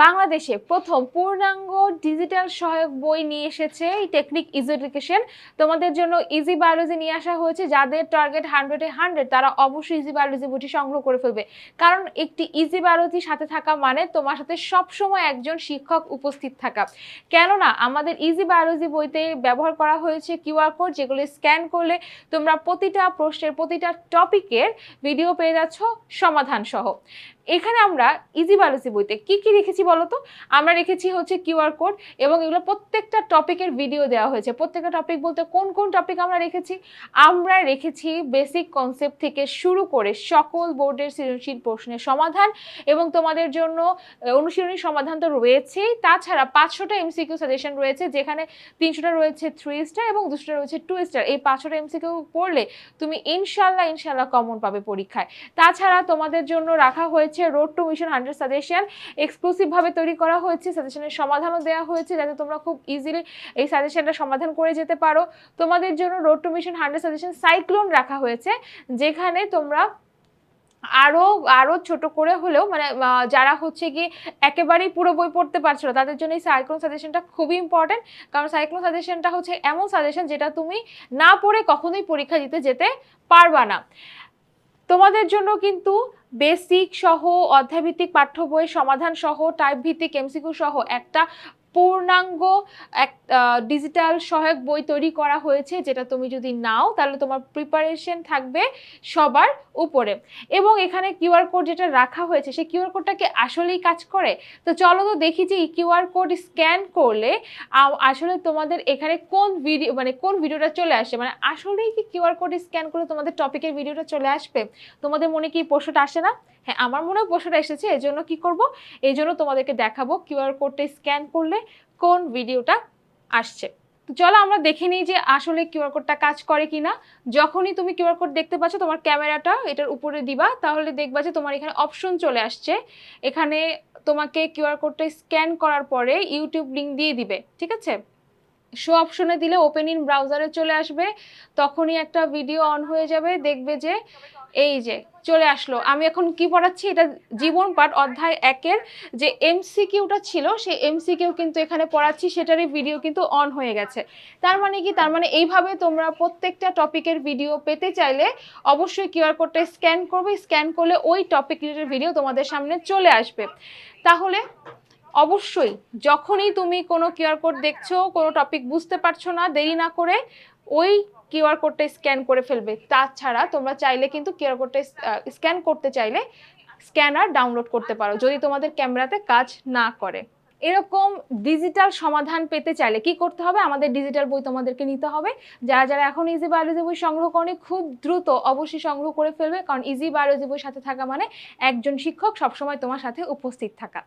বাংলাদেশে প্রথম পূর্ণাঙ্গ ডিজিটাল সহায়ক বই নিয়ে এসেছে এই টেকনিক ইজি এডুকেশন। তোমাদের জন্য ইজি বায়োলজি নিয়ে আসা হয়েছে। যাদের টার্গেট হান্ড্রেডে হান্ড্রেড তারা অবশ্যই ইজি বায়োলজি বইটি সংগ্রহ করে ফেলবে। কারণ একটি ইজি বায়োলজির সাথে থাকা মানে তোমার সাথে সবসময় একজন শিক্ষক উপস্থিত থাকা। কেননা আমাদের ইজি বায়োলজি বইতে ব্যবহার করা হয়েছে কিউআর কোড যেগুলো স্ক্যান করলে তোমরা প্রতিটা প্রশ্নের, প্রতিটা টপিকের ভিডিও পেয়ে যাচ্ছ সমাধান সহ এখানে আমরা ইজি বায়োলজি বইতে কি কি রেখেছি বলো তো আমরা রেখেছি হচ্ছে কিউআর কোড এবং এগুলো প্রত্যেকটা টপিকের ভিডিও দেওয়া হয়েছে। প্রত্যেকটা টপিক বলতে কোন কোন টপিক আমরা রেখেছি? আমরা রেখেছি বেসিক কনসেপ্ট থেকে শুরু করে সকল বোর্ডের সৃজনশীল প্রশ্নের সমাধান এবং তোমাদের জন্য অনুশীলনী সমাধান তো রয়েছেই। তাছাড়া পাঁচশোটা এমসিকিউ সাজেশন রয়েছে, যেখানে তিনশোটা রয়েছে থ্রি স্টার এবং দুশোটা রয়েছে টু স্টার এই পাঁচশোটা এমসিকিউ পড়লে তুমি ইনশাল্লাহ ইনশাল্লাহ কমন পাবে পরীক্ষায়। তাছাড়া তোমাদের জন্য রাখা হয়েছে road to mission hundred suggestion এক্সক্লুসিভভাবে তৈরি করা হয়েছে। সাজেশনের সমাধানও দেওয়া হয়েছে যাতে তোমরা খুব ইজিলি এই সাজেশনটা সমাধান করে যেতে পারো। তোমাদের জন্য road to mission hundred suggestion cyclone রাখা হয়েছে, যেখানে তোমরা আরও আরও ছোট করে হলেও মানে যারা হচ্ছে কি একেবারেই পুরো বই পড়তে পারছ না, তাদের জন্য এই সাইক্লোন সাজেশনটা খুবই ইম্পর্টেন্ট কারণ সাইক্লোন সাজেশনটা হচ্ছে এমন সাজেশন যেটা তুমি না পড়ে কখনোই পরীক্ষা দিতে যেতে পারবা না। তোমাদের জন্য কিন্তু বেসিক সহ, অধ্যায়ভিত্তিক পাঠ্য বই সমাধান সহ টাইপ ভিত্তিক এমসিকিউ সহ একটা পূর্ণাঙ্গ এক ডিজিটাল সহায়ক বই তৈরি করা হয়েছে, যেটা তুমি যদি নাও, তাহলে তোমার প্রিপারেশন থাকবে সবার উপরে। এবং এখানে কিউআর কোড যেটা রাখা হয়েছে, সেই কিউআর কোডটাকে আসলেই কাজ করে? তো চলো তো দেখি যে কিউআর কোড স্ক্যান করলে আসলে তোমাদের এখানে কোন ভিডিও মানে কোন ভিডিওটা চলে আসে? মানে আসলেই কি কিউআর কোড স্ক্যান করলে তোমাদের টপিকের ভিডিওটা চলে আসবে? তোমাদের মনে কি প্রশ্নটা আসে না? হ্যাঁ আমার মনেও প্রশ্নটা এসেছে এই জন্য কি করব? এই জন্য তোমাদেরকে দেখাবো কিউআর কোডটা স্ক্যান করলে কোন ভিডিওটা আসছে। চলো আমরা দেখে নিই যে আসলে কিউআর কোডটা কাজ করে কিনা। যখনই তুমি কিউআর কোড দেখতে পাচ্ছ তোমার ক্যামেরাটা এটার উপরে দিবা, তাহলে দেখবা যে তোমার এখানে অপশন চলে আসছে। এখানে তোমাকে কিউআর কোডটা স্ক্যান করার পরে ইউটিউব লিঙ্ক দিয়ে দিবে, ঠিক আছে? শো অপশনে দিলে ওপেন ইন ব্রাউজারে চলে আসবে, তখনই একটা ভিডিও অন হয়ে যাবে, দেখবে যে এই যে চলে আসলো। আমি এখন কি পড়াচ্ছি? এটা জীবন পাঠ অধ্যায় একের যে এমসিকিউটা ছিল, সেই এমসিকিউ কিন্তু এখানে পড়াচ্ছি, সেটারই ভিডিও কিন্তু অন হয়ে গেছে। তার মানে কি? তার মানে এইভাবে তোমরা প্রত্যেকটা টপিকের ভিডিও পেতে চাইলে অবশ্যই কিউআর কোডটা স্ক্যান করবে স্ক্যান করলে ওই টপিক রিলেটেড ভিডিও তোমাদের সামনে চলে আসবে। তাহলে অবশ্যই, যখনই তুমি কোনো কিউআর কোড দেখছ, কোনো টপিক বুঝতে পারছ না, দেরি না করে ওই কিউআর কোডটা স্ক্যান করে ফেলবে। তাছাড়া তোমরা চাইলে কিন্তু কিউআর কোডটা স্ক্যান করতে চাইলে স্ক্যানার ডাউনলোড করতে পারো, যদি তোমাদের ক্যামেরাতে কাজ না করে। এরকম ডিজিটাল সমাধান পেতে চাইলে কি করতে হবে? আমাদের ডিজিটাল বই তোমাদেরকে নিতে হবে। যারা যারা এখন ইজি বায়োলজি বই সংগ্রহ করে খুব দ্রুত অবশ্যই সংগ্রহ করে ফেলবে, কারণ ইজি বায়োলজি বই সাথে থাকা মানে একজন শিক্ষক সবসময় তোমার সাথে উপস্থিত থাকা।